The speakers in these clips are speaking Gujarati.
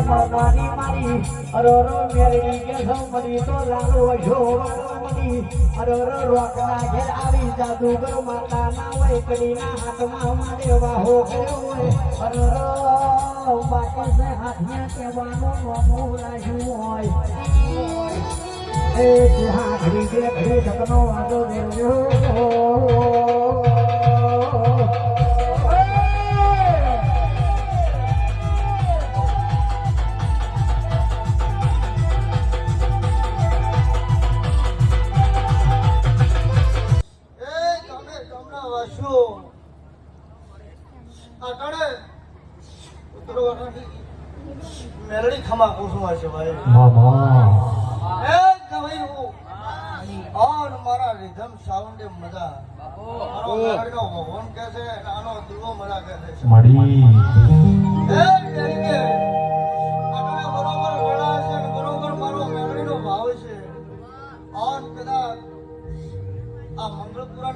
મારી અરો રો મેરડી કે સૌ મની તો લાલો વજો મની અરો રો રોકના ઘેર આવી જાદુગર માતા ના હોય કડીના હાથમાં મારે વાહો કર્યો હોય અરો રો બાકી સે હાથિયા કહેવાનું નોમું રાખ્યું હોય એ હા ઘડી કે ઘડી સપનો વાંધો દેજો વાસ્યો આકડે ઉતરવાના મેલડી ખમા કોસું હશે ભાઈ. એ કવઈ હું. ઓન મારા રિધમ સાઉન્ડે મજા મારો મેલડીનો ભગવાન કહે છે આનો દીવો મજા કહે છે. મડી એ તરીકે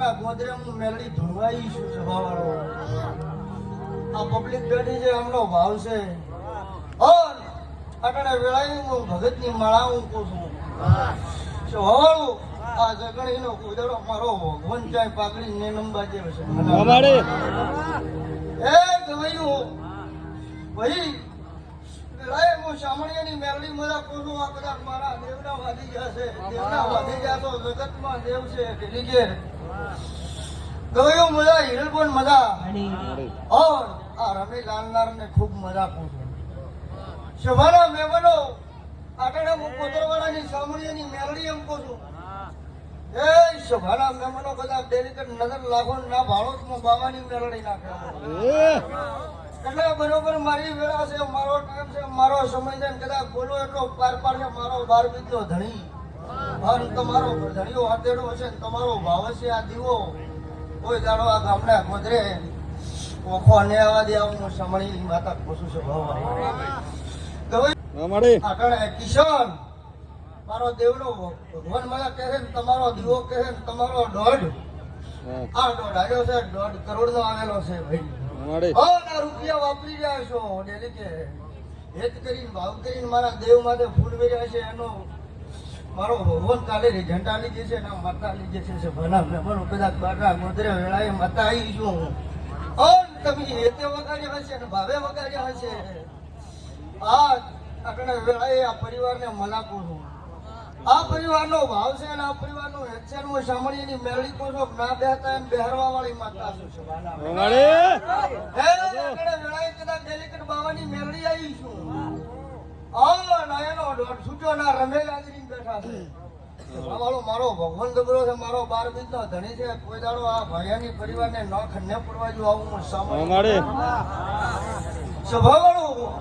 મંગળપુરાના ગોદરે હું મેલડી ધોવાઈ છું સભાવાળો આ પબ્લિક ગાડી છે એમનો ભાવ છે. ઓર અટાણે વેળાઈ હું ભગતની માળા હું કહું છું. સભાવાળો આ જગણીનો કુદડો મારો ભગવાન ચાય પાકડી ને નંબા જેવો છે. અમારે? એ ગવાયું ભાઈ વેળાએ હું શામળિયાની મેલડી મજા કહું છું આ કદાચ મારા દેવના વાદી જશે દેવના વાદી ગયા તો જગતમાં દેવ છે ઘેર ગયો મજા હિરલબોન મજા. ઓર આ રમી લાલનાર ને ખૂબ મજા કહું છું શભાના મહેમાનો આટણે હું કોતરવાડાની સામળીયાની મેલડી એમ કહું છું. એ શોભાના મહેમાનો કદાચ કર નજર લાગો ના ભાડો તો બાવાની મેલડી નાખે એટલે બરોબર મારી વેળા છે મારો ટાઈમ છે મારો સમય છે કદાચ બોલો એટલો પાર પાર છે મારો બાર બીજો ધણી. અને તમારો ધણીઓ હાથેડો હશે ને તમારો ભાવ છે આ દીવો. કોઈ દાડો આ ગામના ગોદરે ઓખો ને આવા દે આવું સમણી માતા પોસું છે ભાવ કિશન મારો દેવનો ભગવાન મને કહે છે ને તમારો દીવો કહે છે ને તમારો દોઢ. આ દોઢ આવ્યો છે દોઢ કરોડ નો આવેલો છે ભાઈ. ના રૂપિયા વાપરી રહ્યા છો ડેલી કે. હેત કરીને ભાવ કરીને મારા દેવ માટે ફૂલ વેર્યા છે એનો મારો ભગવાન કાલે રિઝલ્ટ આલી જશે ને માતા આલી જશે છે ભલા મહેમાનો કદાચ બારના ગોદરે વેળાએ માતા આવી છું ઓન તમે એતે વગાડ્યા હશે ને ભાવે વગાડ્યા હશે. આ આપણે વેળાએ આ પરિવારને મલાકો છું. આ પરિવારનો ભાવ છે અને આ પરિવારનો હેત છે ને હું સાંભળીની મેળવી કહું છું ના બેહતા એમ બેહરવા વાળી માતા છું. છે હે વેળાએ કદાચ ડેલિકેટ બાવાની મેળવી આવી છું. આ નાયનો દોઢ છૂટ્યો ના રમેલ બેઠા છે. મારો મારો ભગવાન દબરો છે મારો બાર બીજનો ધણી છે. કોઈ દાડો આ ભાઈયાની પરિવારને ન ખન્ને પડવા આવું હું સાંભળું સ્વભાવવાળું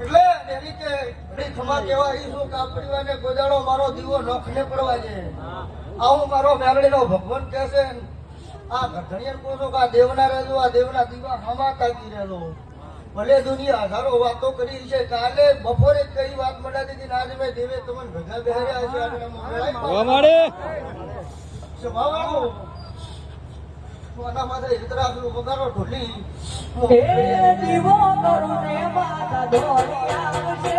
એટલે એની કે ખમા છું કે આ પરિવારને કોઈ દાડો મારો દીવો નખને પડવા છે. આવું મારો મેરડીનો ભગવાન કહે છે આ ગધણીયન કહું છું કે આ દેવના રહેજો આ દેવના દીવા હમા તાકી રહેજો ભલે દુનિયા હજારો વાતો કરી છે કાલે બપોરે કઈ વાત મળ્યા હતી? ને આજે મેં દેવે તમને ભેગા બેહાર્યા છે સ્વભાવવાળું કોના માથે હિતરાગનું વગાડો ઢોલી. એ દીવો કરુને માતા દોરી આવશે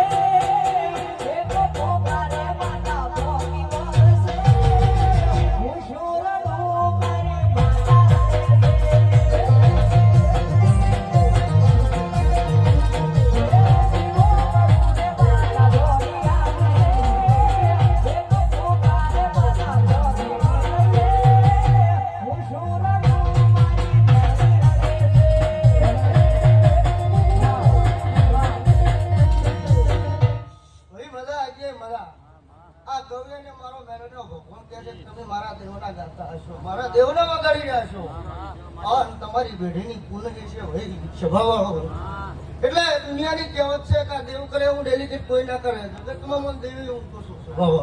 તમારી પેઢીની કુંડલી છે સ્વભાવ એટલે દુનિયાની કહેવત છે કે દેવ કરે એવું ડેલિકેટ કોઈ ના કરે. જગતમાં મન દેવી હું તો સ્વભાવ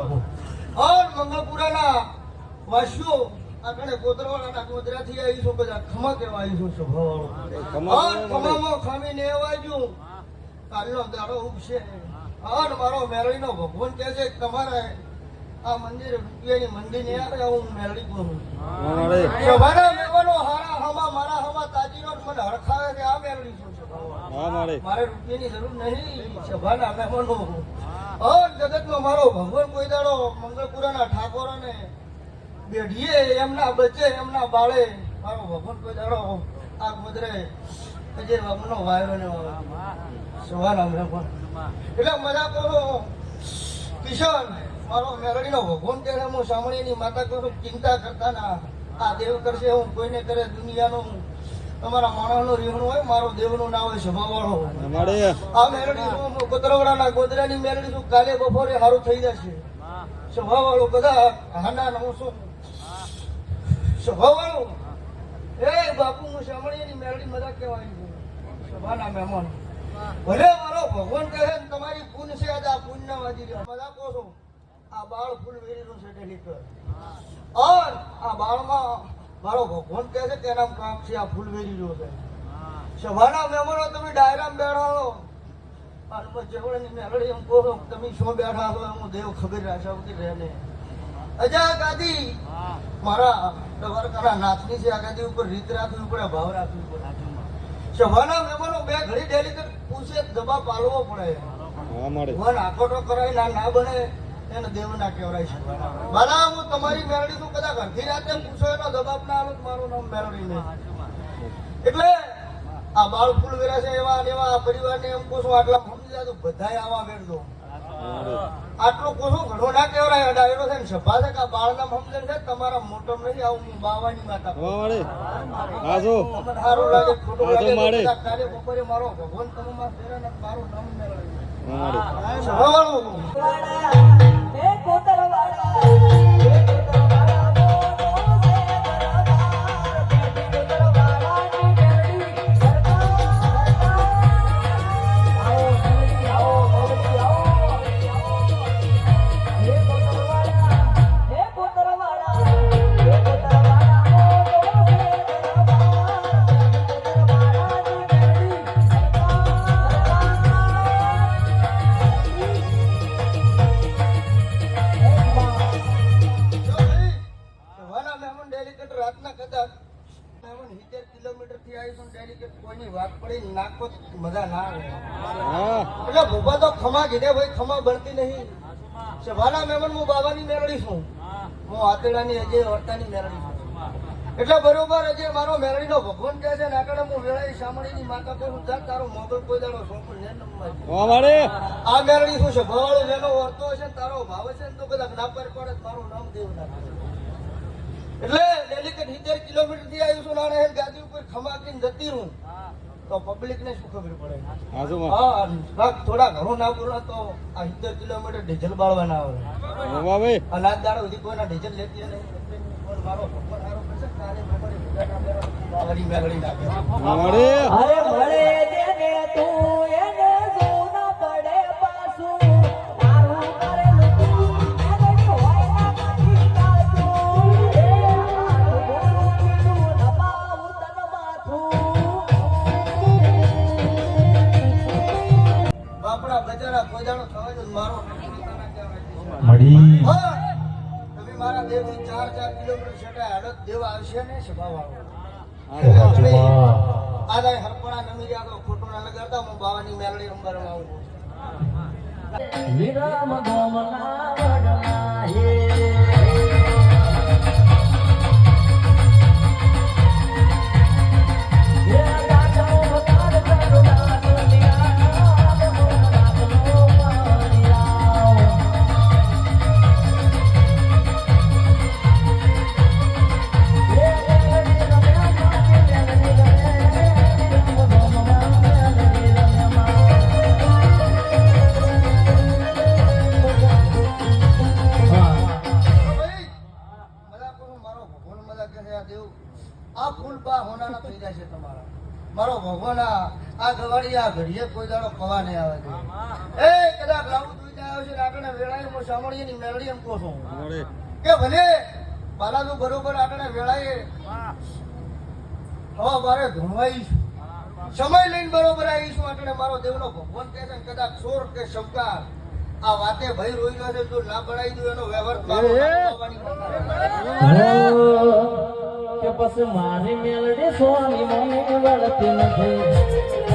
અને મંગળપુરાના વાસીઓ આપણે ગોદરવાળાના ગોદરાથી આવી છું બધા ખમા કહેવા આવી છું સ્વભાવવાળો ઓર અને ખામી ખામીને વાજુ કાલનો દાડો ઉગશે. ઓર મારો મેરળીનો ભગવાન કહે છે તમારે આ મંદિર ને આવે હું હારા હમા મારા હમા તાજીનો મને હરખાવે છે આ મેરડી શું છે ભગવાન. હા મારે. મારે રૂપિયાની જરૂર નહીં સભાના મહેમાનો ઓ જગતમાં મારો ભગવાન કોઈ દાડો મંગળપુરાના ઠાકોરોને બેઢીએ એમના બચે એમના બાળે. મારો ભગવાન કોઈ દાડો આ વમનો વાયરો ને સવાના મહેમાન. એટલે મજા કરો કિશન. મારો મેલડીનો ભગવાન ત્યારે હું સાંભળીની માતા કરું ચિંતા કરતા ના. આ દેવ કરશે હું કોઈને કરે દુનિયાનો તમારા માણસનો રીહણું હોય મારો દેવનું ના હોય સભાવાળો. મારે આ મેલડી શું ગોત્રવાળાના ગોદરાની મેરડી શું કાલે બપોરે સારું થઈ જશે. સભાવાળો બધા હાના હું શું? સભાવાળો? એ બાપુ હું સાંભળીની મેરડી મજા કહેવાય સભાના મહેમાન. ભલે મારો ભગવાન કહે તમારી પૂન છે આજ આ પૂન ના વાજી રહ્યો. મજા કહો છો આ બાળ ફૂલ છે. ડેલી પર આ બાળમાં મારો ભગવાન કહે છે કે કામ છે આ ફૂલ છે. સભાના મહેમાનો તમે ડાયરામાં બેઠા અને પછી જેવડની એમ કહો તમે શું બેઠા છો? હું દેવ ખબર રાખશે વગર રહે ને અજા ગાદી મારા નાથની છે આ ઉપર રીત રાખવી પડે ભાવ રાખવી પડે. સભાના મહેમાનો બે ઘડી ડેલી પૂછે દબા પાલવો પડે. ભગવાન આકોટો કરાય ના ના બને. એને દેવના કહેવાય છે. બાલા હું તમારી મેરડી તું કદાચ અડધી રાતે પૂછો એનો જવાબ ના આવે મારું નામ મેરડી નહીં. એટલે આ બાળ ફૂલ વેરા છે એવા ને એવા આ પરિવારને એમ કોશો આટલા સમજી જાય તો બધાય આવા વેરજો. આટલો કોશો ઘણો ના કહેવાય અડા છે ને સભા છે કે આ બાળના સમજણ છે તમારા મોટમ નહીં આવું હું બાવાની માતા હા મારે હા જો. તમને સારું લાગે ખોટું લાગે કાલે બપોરે મારો ભગવાન તમે મારા ફેરા મારું નામ મેળવી હા મારે સભાવાળું હે કોતરવાડા. હું બાબાની મેળડી છું. હું. આતેડાની અજય વર્તાની મેળડી છું. એટલે બરોબર અજય મારો મેળડીનો ભગવાન કહે છે ને આગળ હું વેળાઈ સાંભળીની માતા કહું જા તારો મોગલ કોઈ દાડો સોંપું ને હા આ મેળડી શું છે? ભવાળો વેલો વર્તો હશે ને તારો ભાવ છે ને તો કદાચ ના પર પડે તારું નામ દેવ નાખે એટલે ડેલિકેટ સિત્તેર કિલોમીટરથી આવ્યું છું નાણે ગાદી ઉપર ખમાકીને જતી રહું. તો પબ્લિક ને શું ખબર પડે? હા થોડા ઘણું ના પૂરો તો આ સિત્તેર કિલોમીટર ડીઝલ બાળવા ના આવે. અને આ દાડો સુધી કોઈના ડીઝલ લેતી નહીં મારો પપ્પા સારો કરશે કાલે મેળવી નાખે. મળી. તમે મારા દેવથી ચાર ચાર કિલોમીટર છેટા હડદ દેવ આવશે ને હા જો આદાય હરપણા નમી ગયા તો ખોટું ના લગાડતા હું બાવાની મેલડી અંબારમાં આવું વિરામ ગોમના વડલા હે. આ ગવાડી આ ઘડીએ કોઈ દાડો પવા નહીં આવે છે. એ કદાચ લાવું તું આવ્યો છે આપણે વેળાએ હું સાંભળીએ ની મેલડી એમ કહું છું. મારે કે ભલે બાલાનું બરોબર આપણે વેળાએ હવા મારે ધૂણવાઈશ સમય લઈને બરોબર આવીશું આપણે મારો દેવનો ભગવાન કહે છે ને કદાચ ચોર કે શંકા આ વાતે ભાઈ રોઈ ગયો છે જો ના બનાવી દઉં એનો વ્યવહાર કે પછી મારી મેલડી સ્વામી વળતી નથી.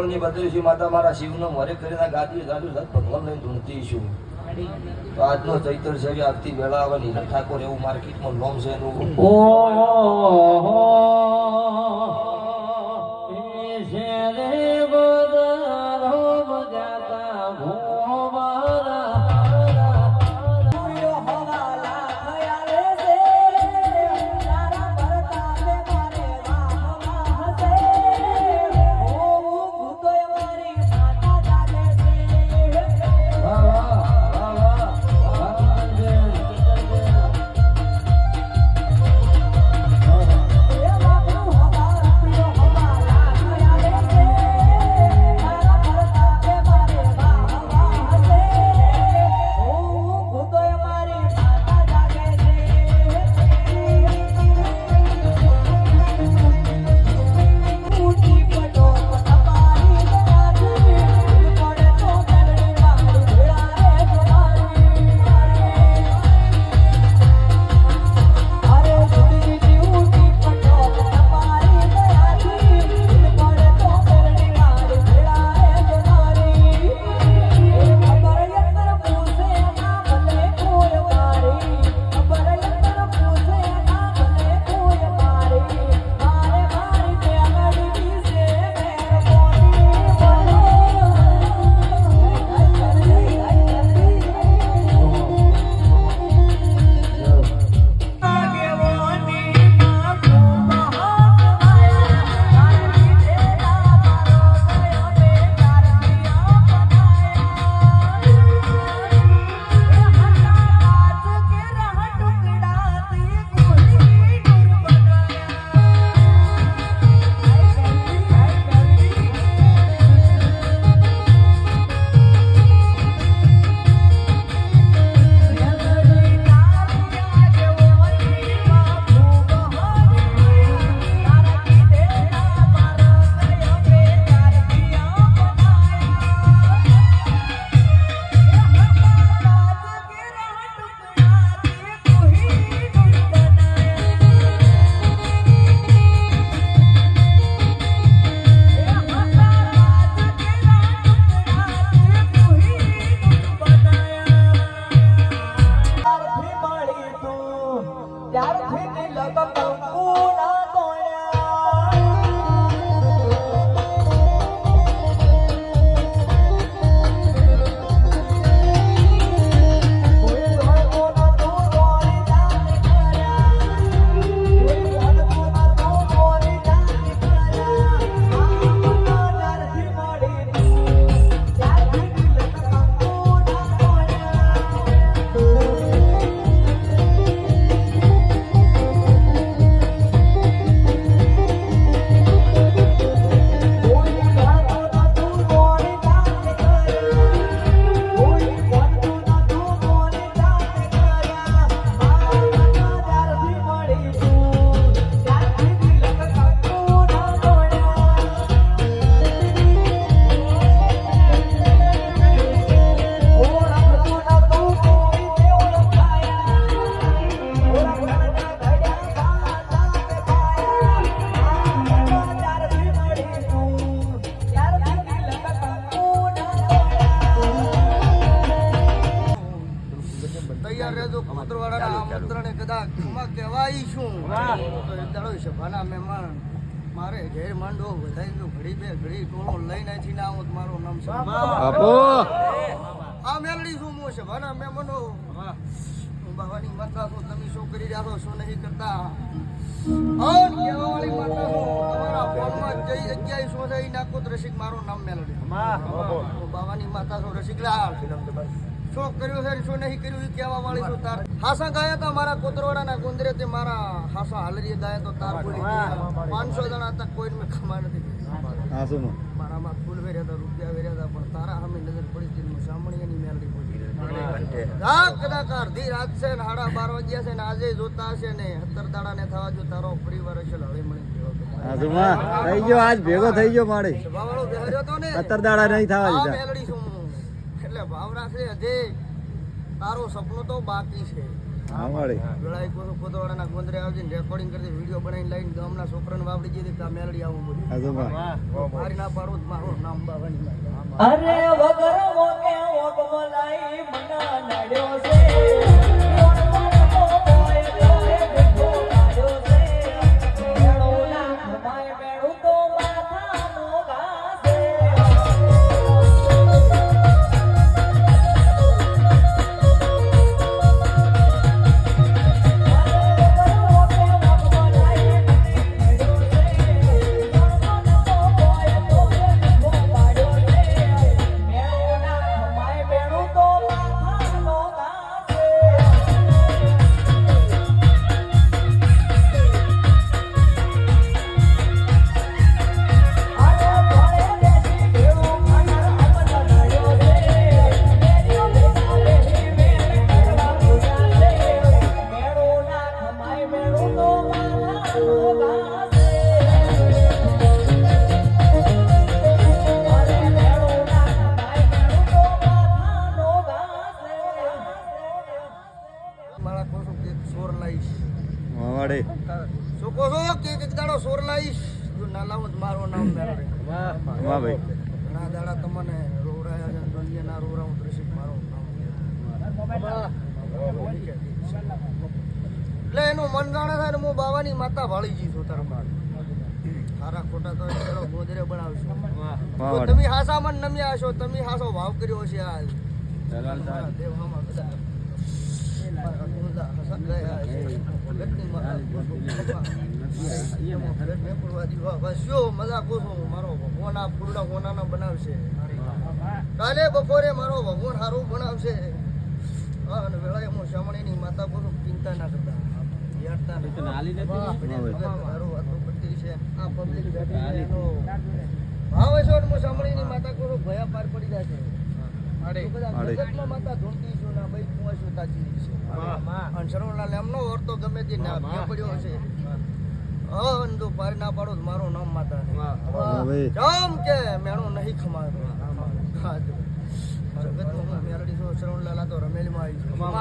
રાવણની બદલી છું, માતા, મારા શિવનો મરે કરીને ગાદી ગાડું સત ભગવાન લઈને ધૂણતી છું. તો આજનો ચૈતર છે આવતી વેળા આવે નીલમ ઠાકોર એવું માર્કેટમાં નોમ છે, એનું ઓ માતા છું તમે શું કરી રહ્યા છો શું નહીં કરતા. હા કહેવાવાળી માતા છું તમારા ફોનમાં જઈ જગ્યાએ શું છે એ નાખો તો રસિક મારું નામ મેલડે હું બાવાની માતા છું રસિકલાલ. શું કર્યું છે શું નહીં કર્યું એ કહેવા વાળી છું તાર. હાસા ગાયા હતા મારા કોતરવાડાના ગુંદરે તે મારા હાસા હાલરીએ ગાયા તો તાર બોલી પાંચસો જણા હતા કોઈ મેં ખમા નથી. મારામાં ફૂલ વેર્યા હતા રૂપિયા વેર્યા હતા પણ તારા સામે નજર પડી હતી હું સાંભળીની મેલડી પહોંચી હા કદાચ અડધી રાત છે ને સાડા બાર વાગ્યા છે ને આજે જોતા હશે ને સત્તર દાડા ને થવા જો તારો પરિવાર હશે હળી મળી થઈ ગયો આજ ભેગો થઈ ગયો મારે તો સત્તર દાડા નહીં થવા દીધા મેલડી છું હું. એટલે ભાવ રાખે હજે તારું સપનું તો બાકી છે. હા મારે વેળાએ કોઈ કોતવાડાના ગોંદરે આવજે ને રેકોર્ડિંગ કરી વીડિયો બનાવીને લાઈને ગામના છોકરાને વાપરી દીધી કા આ મેલડી આવું બધું. મારી ના પાડું મારું નામ બાવાની અરે વગર મોકે ઓક મલાઈ મના નડ્યો છે. મારે શું કહો છો? કે એક દાડો સોર લાઈશ જો ના લાવું તો મારું નામ મેળવે વાહ ભાઈ. ઘણા દાડા તમને રોવરાયા છે દુનિયા ના રોવરાવું દૃશ્ય મારું એટલે એનું મન જાણે થાય ને હું બાવાની માતા ભાળી જઈશ છું તારા બાળ સારા ખોટા તો ચલો ગોદરે બનાવશું. તમે હાસા મન નમ્યા હશો તમે હાસો ભાવ કર્યો છે આજ દેવામાં બધા. એમાં કાલે બપોરે મારો ભગવાન સારું બનાવશે. અને વેળાએ હું શામળીની માતા બોલું ચિંતા ના કરતા. યાદતા નહીં. ભગત હારું છે. આ public બેઠી છે એનો ભાવ હશે તો હું શામળીની માતા કહું ભયા પાર પડી જાય છું. મારું નામ માતા નહીં. વાહ ભાઈ જામ કે મેણો નહીં ખમાતો હા જો. જગતમાં હું મેરડી છું, શરવણલાલ આ તો રમેલમાં આવી છું. માં